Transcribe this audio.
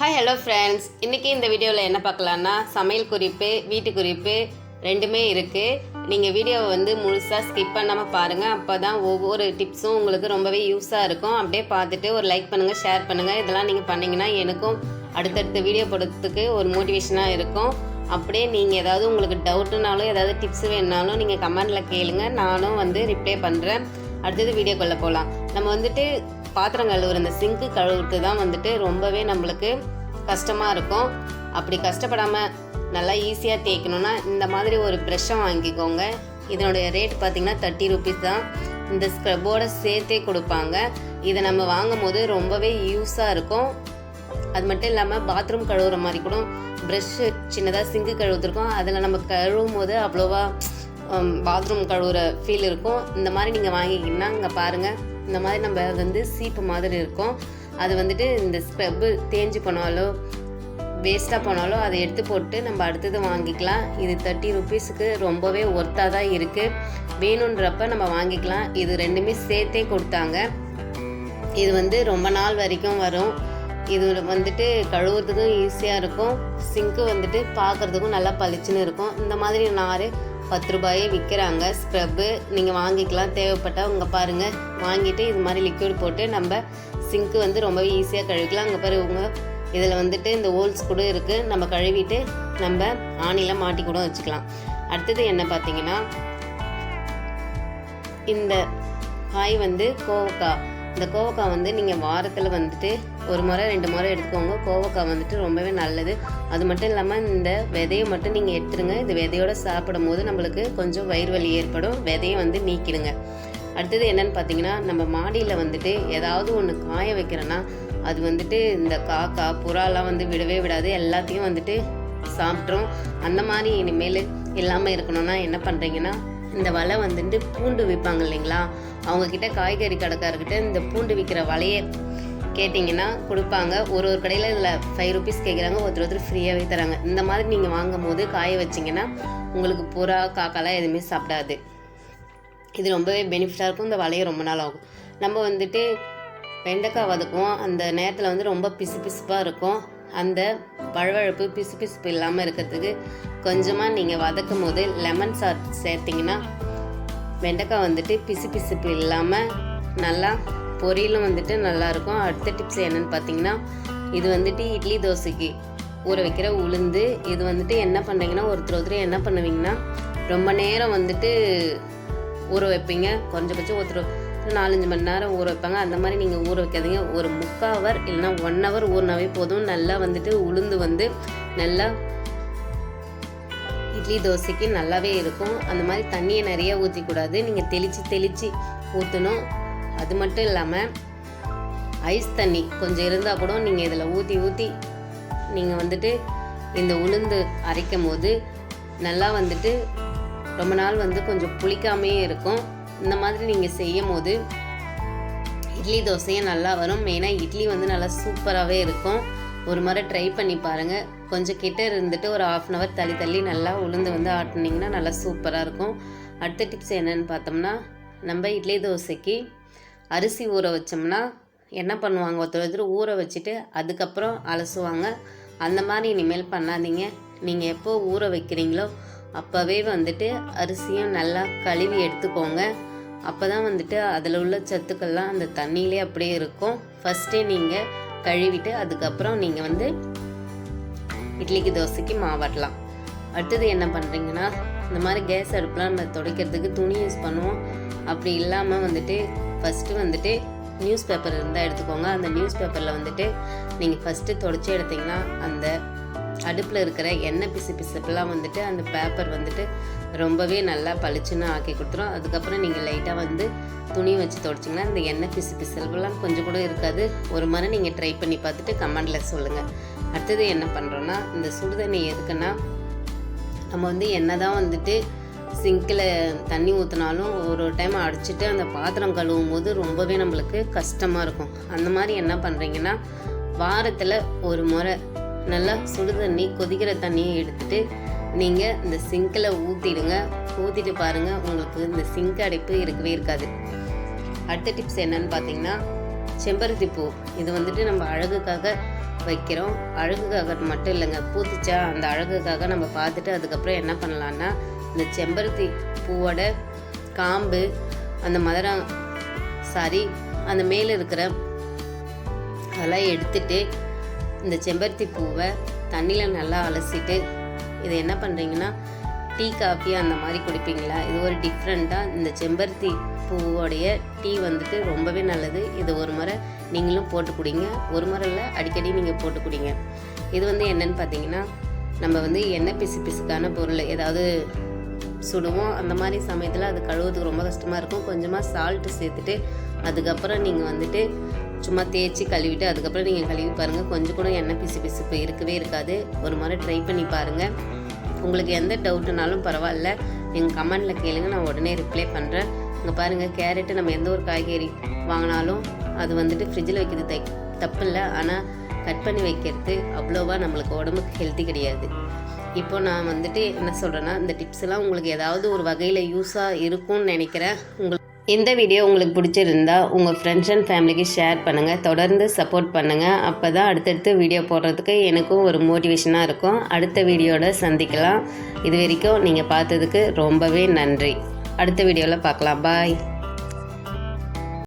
Hi hello friends இன்றைக்கி இந்த வீடியோவில் என்ன பார்க்கலான்னா சமையல் குறிப்பு வீட்டு குறிப்பு ரெண்டுமே இருக்குது நீங்கள் வீடியோவை வந்து முழுசாக ஸ்கிப் பண்ணாமல் பாருங்கள் அப்போ தான் ஒவ்வொரு டிப்ஸும் உங்களுக்கு ரொம்பவே யூஸாக இருக்கும். அப்படியே பார்த்துட்டு ஒரு லைக் பண்ணுங்கள் ஷேர் பண்ணுங்கள் இதெல்லாம் நீங்கள் பண்ணிங்கன்னா எனக்கும் அடுத்தடுத்த வீடியோ போடுறதுக்கு ஒரு மோட்டிவேஷனாக இருக்கும். அப்படியே நீங்கள் ஏதாவது உங்களுக்கு டவுட்டுனாலும் ஏதாவது டிப்ஸ் வேணுனாலும் நீங்கள் கமெண்டில் கேளுங்க. நானும் வந்து ரிப்ளை பண்ணுறேன் அடுத்தது வீடியோக்குள்ளே போகலாம் நம்ம வந்துட்டு பாத்திரம் கழுவுற இந்த சிங்க்கு கழுவுறது தான் வந்துட்டு ரொம்பவே நம்மளுக்கு கஷ்டமாக இருக்கும். அப்படி கஷ்டப்படாமல் நல்லா ஈஸியாக தேய்க்கணும்னா இந்த மாதிரி ஒரு ப்ரெஷ்ஷை வாங்கிக்கோங்க. இதனுடைய ரேட் பார்த்திங்கன்னா தேர்ட்டி ருபீஸ் தான். இந்த ஸ்க்ரப்போட சேர்த்தே கொடுப்பாங்க. இதை நம்ம வாங்கும் போது ரொம்பவே யூஸாக இருக்கும். அது மட்டும் இல்லாமல் பாத்ரூம் கழுவுற மாதிரி கூட ப்ரெஷ்ஷு சின்னதாக சிங்கு கழுவுத்துருக்கோம் அதில் நம்ம கழுவும் போது அவ்வளோவா பாத்ரூம் கழுவுற ஃபீல் இருக்கும். இந்த மாதிரி நீங்கள் வாங்கிக்கிங்கன்னா இங்கே பாருங்கள் இந்த மாதிரி நம்ம வந்து சீப்பு மாதிரி இருக்கும். அது வந்துட்டு இந்த ஸ்க்ரப்பு தேஞ்சு போனாலோ வேஸ்ட்டாக போனாலோ அதை எடுத்து போட்டு நம்ம அடுத்தது வாங்கிக்கலாம். இது தேர்ட்டி ருபீஸுக்கு ரொம்பவே ஒர்த்தாக தான் இருக்குது வேணுன்றப்ப நம்ம வாங்கிக்கலாம். இது ரெண்டுமே சேர்த்தே கொடுத்தாங்க. இது வந்து ரொம்ப நாள் வரைக்கும் வரும். இது வந்துட்டு கழுவுறதுக்கும் ஈஸியாக இருக்கும். சிங்க்கு வந்துட்டு பார்க்குறதுக்கும் நல்லா பளிச்சுன்னு இருக்கும். இந்த மாதிரி நார் பத்து ரூபாயே விற்கிறாங்க ஸ்க்ரப்பு நீங்கள் வாங்கிக்கலாம். தேவைப்பட்டால் உங்கள் பாருங்கள் வாங்கிட்டு இது மாதிரி லிக்விட் போட்டு நம்ம சிங்க்கு வந்து ரொம்பவே ஈஸியாக கழுவிக்கலாம். அங்கே பாருங்க இதில் வந்துட்டு இந்த ஹோல்ஸ் கூட இருக்குது நம்ம கழுவிட்டு நம்ம ஆணியில் மாட்டி கூட வச்சுக்கலாம். அடுத்தது என்ன பார்த்தீங்கன்னா இந்த காய் வந்து கோவக்காய். இந்த கோவக்காய் வந்து நீங்கள் வாரத்தில் வந்துட்டு ஒரு முறை ரெண்டு முறை எடுத்துக்கோங்க. கோவக்காய் வந்துட்டு ரொம்பவே நல்லது. அது மட்டும் இல்லாமல் இந்த விதையை மட்டும் நீங்கள் எடுத்துருங்க. இந்த விதையோட சாப்பிடும் போது நம்மளுக்கு கொஞ்சம் வயிறு வலி ஏற்படும். விதையை வந்து நீக்கிடுங்க. அடுத்தது என்னன்னு பார்த்தீங்கன்னா நம்ம மாடியில் வந்துட்டு ஏதாவது ஒன்று காய வைக்கிறோன்னா அது வந்துட்டு இந்த காக்கா புறாலாம் வந்து விடவே விடாது. எல்லாத்தையும் வந்துட்டு சாப்பிட்ரும் அந்த மாதிரி இனிமேல் இல்லாமல் இருக்கணும்னா என்ன பண்ணுறீங்கன்னா இந்த வலை வந்துட்டு பூண்டு விற்பாங்க இல்லைங்களா? அவங்கக்கிட்ட காய்கறி கடைக்காரர்கிட்ட இந்த பூண்டு விற்கிற வலையை கேட்டிங்கன்னா கொடுப்பாங்க. ஒரு ஒரு கடையில் இதில் ஃபைவ் ருபீஸ் கேட்குறாங்க ஒருத்தர் ஒருத்தர் ஃப்ரீயாகவே தராங்க. இந்த மாதிரி நீங்கள் வாங்கும் போது காய வச்சிங்கன்னா உங்களுக்கு புறா காக்காலாம் எதுவுமே சாப்பிடாது. இது ரொம்பவே பெனிஃபிட்டாக இருக்கும். இந்த வலையை ரொம்ப நாள் ஆகும். நம்ம வந்துட்டு வெண்டைக்காய் வதக்குவோம். அந்த நேரத்தில் வந்து ரொம்ப பிசு பிசுப்பாக இருக்கும். அந்த வழுவழுப்பு பிசு பிசுப்பு இல்லாமல் இருக்கிறதுக்கு கொஞ்சமாக நீங்கள் வதக்கும் போது லெமன் சார் சேர்த்திங்கன்னா வெண்டைக்காய் வந்துட்டு பிசு பிசுப்பு இல்லாமல் நல்லா பொரியலும் வந்துட்டு நல்லாயிருக்கும். அடுத்த டிப்ஸ் என்னென்னு பார்த்தீங்கன்னா இது வந்துட்டு இட்லி தோசைக்கு ஊற வைக்கிற உளுந்து. இது வந்துட்டு என்ன பண்ணுறீங்கன்னா ஒருத்தர் ஒருத்தர் என்ன பண்ணுவீங்கன்னா ரொம்ப நேரம் வந்துட்டு ஊற வைப்பீங்க. குறைஞ்சபட்சம் ஒருத்தர் நாலஞ்சு மணி நேரம் ஊற வைப்பாங்க. அந்த மாதிரி நீங்கள் ஊற வைக்காதீங்க. ஒரு முக்கால் ஹவர் இல்லைன்னா ஒன் ஹவர் ஊறினாவே போதும். நல்லா வந்துட்டு உளுந்து வந்து நல்லா இட்லி தோசைக்கு நல்லாவே இருக்கும். அந்த மாதிரி தண்ணியை நிறைய ஊற்றிக்கூடாது நீங்கள் தெளித்து தெளித்து ஊற்றணும் அது மட்டும் இல்லாமல் ஐஸ் தண்ணி கொஞ்சம் இருந்தால் கூட நீங்கள் இதில் ஊற்றி ஊற்றி நீங்கள் வந்துட்டு இந்த உளுந்து அரைக்கும் போது நல்லா வந்துட்டு ரொம்ப நாள் வந்து கொஞ்சம் புளிக்காமே இருக்கும். இந்த மாதிரி நீங்கள் செய்யும் போது இட்லி தோசையும் நல்லா வரும். மெயினாக இட்லி வந்து நல்லா சூப்பராகவே இருக்கும். ஒரு முறை ட்ரை பண்ணி பாருங்கள் கொஞ்சம் கிட்ட இருந்துட்டு ஒரு ஆஃப் அன் ஹவர் தள்ளி தள்ளி நல்லா உளுந்து வந்து ஆட்டினீங்கன்னா நல்லா சூப்பராக இருக்கும். அடுத்த டிப்ஸ் என்னென்னு பார்த்தோம்னா நம்ம இட்லி தோசைக்கு அரிசி ஊற வச்சோம்னா என்ன பண்ணுவாங்க? ஒருத்தர் ஒருத்தர் ஊற வச்சுட்டு அதுக்கப்புறம் அலசுவாங்க. அந்த மாதிரி இனிமேல் பண்ணாதீங்க. நீங்கள் எப்போ ஊற வைக்கிறீங்களோ அப்போவே வந்துட்டு அரிசியும் நல்லா கழுவி எடுத்துக்கோங்க. அப்போ தான் வந்துட்டு அதில் உள்ள சத்துக்கள்லாம் அந்த தண்ணியிலே அப்படியே இருக்கும். ஃபஸ்ட்டே நீங்கள் கழுவிட்டு அதுக்கப்புறம் நீங்கள் வந்து இட்லிக்கு தோசைக்கு மாவாட்டலாம் அடுத்தது என்ன பண்ணுறீங்கன்னா இந்த மாதிரி கேஸ் அடுப்புலாம் நம்ம துடைக்கிறதுக்கு துணி யூஸ் பண்ணுவோம். அப்படி இல்லாமல் வந்துட்டு ஃபஸ்ட்டு வந்துட்டு நியூஸ் பேப்பர் இருந்தால் எடுத்துக்கோங்க. அந்த நியூஸ் பேப்பரில் வந்துட்டு நீங்கள் ஃபஸ்ட்டு தொடச்சி எடுத்தீங்கன்னா அந்த அடுப்பில் இருக்கிற எண்ணெய் பிசு பிசுப்பெல்லாம் வந்துட்டு அந்த பேப்பர் வந்துட்டு ரொம்பவே நல்லா பளிச்சுன்னு ஆக்கி கொடுத்துரும். அதுக்கப்புறம் நீங்கள் லைட்டாக வந்து துணி வச்சு தொடச்சிங்கன்னா அந்த எண்ணெய் பிசு பிசுப்பெல்லாம் கொஞ்சம் கூட இருக்காது. ஒரு முறை நீங்கள் ட்ரை பண்ணி பார்த்துட்டு கமெண்டில் சொல்லுங்கள் அடுத்தது என்ன பண்ணுறோன்னா இந்த சுடுதண்ணி எதுக்குன்னா நம்ம வந்து என்ன தான் வந்துட்டு சிங்கில் தண்ணி ஊற்றினாலும் ஒரு ஒரு டைம் அடிச்சுட்டு அந்த பாத்திரம் கழுவும் போது ரொம்பவே நம்மளுக்கு கஷ்டமாக இருக்கும். அந்த மாதிரி என்ன பண்ணுறீங்கன்னா வாரத்தில் ஒரு முறை நல்லா சுடு தண்ணி கொதிக்கிற தண்ணியை எடுத்துட்டு நீங்கள் இந்த சிங்கில் ஊற்றிடுங்க ஊற்றிட்டு பாருங்கள் உங்களுக்கு இந்த சிங்க் அடைப்பு இருக்கவே இருக்காது. அடுத்த டிப்ஸ் என்னன்னு பார்த்தீங்கன்னா செம்பருத்தி பூ. இது வந்துட்டு நம்ம அழகுக்காக வைக்கிறோம். அழகுக்காக மட்டும் இல்லைங்க பூத்துச்சா அந்த அழகுக்காக நம்ம பார்த்துட்டு அதுக்கப்புறம் என்ன பண்ணலான்னா இந்த செம்பருத்தி பூவோட காம்பு அந்த மதுரம் சாரி அந்த மேலே இருக்கிற அதெல்லாம் எடுத்துட்டு இந்த செம்பருத்தி பூவை தண்ணியில் நல்லா அலசிட்டு இதை என்ன பண்ணுறீங்கன்னா டீ காஃபி அந்த மாதிரி குடிப்பீங்களா? இது ஒரு டிஃப்ரெண்ட்டாக இந்த செம்பருத்தி பூவோடைய டீ வந்துட்டு ரொம்பவே நல்லது. இதை ஒரு முறை நீங்களும் போட்டு குடிங்க. ஒரு முறை இல்லை அடிக்கடி நீங்கள் போட்டு குடிங்க. இது வந்து என்னன்னு பார்த்தீங்கன்னா நம்ம வந்து எண்ணெய் பிசு பிசுக்கான பொருள். ஏதாவது சுடுவோம். அந்த மாதிரி சமயத்தில் அது கழுவுறதுக்கு ரொம்ப கஷ்டமாக இருக்கும். கொஞ்சமாக சால்ட்டு சேர்த்துட்டு அதுக்கப்புறம் நீங்கள் வந்துட்டு சும்மா தேய்ச்சி கழுவிட்டு அதுக்கப்புறம் நீங்கள் கழுவி பாருங்கள் கொஞ்சம் கூட எண்ணெய் பிசு பிசுப்பு இருக்கவே இருக்காது. ஒரு முறை ட்ரை பண்ணி பாருங்கள் உங்களுக்கு எந்த டவுட்டுனாலும் பரவாயில்ல. நீங்கள் கமெண்டில் கேளுங்க. நான் உடனே ரிப்ளை பண்ணுறேன் இங்கே பாருங்கள் கேரட்டு நம்ம எந்த ஒரு காய்கறி வாங்கினாலும் அது வந்துட்டு ஃப்ரிட்ஜில் வைக்கிறது தை தப்பு இல்லை ஆனால் கட் பண்ணி வைக்கிறது அவ்வளோவா நம்மளுக்கு உடம்புக்கு ஹெல்த்தி கிடையாது. இப்போ நான் வந்துட்டு என்ன சொல்கிறேன்னா இந்த டிப்ஸ் எல்லாம் உங்களுக்கு ஏதாவது ஒரு வகையில் யூஸாக இருக்கும்னு நினைக்கிறேன். உங்களுக்கு இந்த வீடியோ உங்களுக்கு பிடிச்சிருந்தா உங்கள் ஃப்ரெண்ட்ஸ் அண்ட் ஃபேமிலிக்கு ஷேர் பண்ணுங்கள் தொடர்ந்து சப்போர்ட் பண்ணுங்கள் அப்போ தான் அடுத்தடுத்து வீடியோ போடுறதுக்கு எனக்கும் ஒரு மோட்டிவேஷனாக இருக்கும். அடுத்த வீடியோட சந்திக்கலாம். இது வரைக்கும் நீங்கள் பார்த்ததுக்கு ரொம்பவே நன்றி. அடுத்த வீடியோவில் பார்க்கலாம். பாய்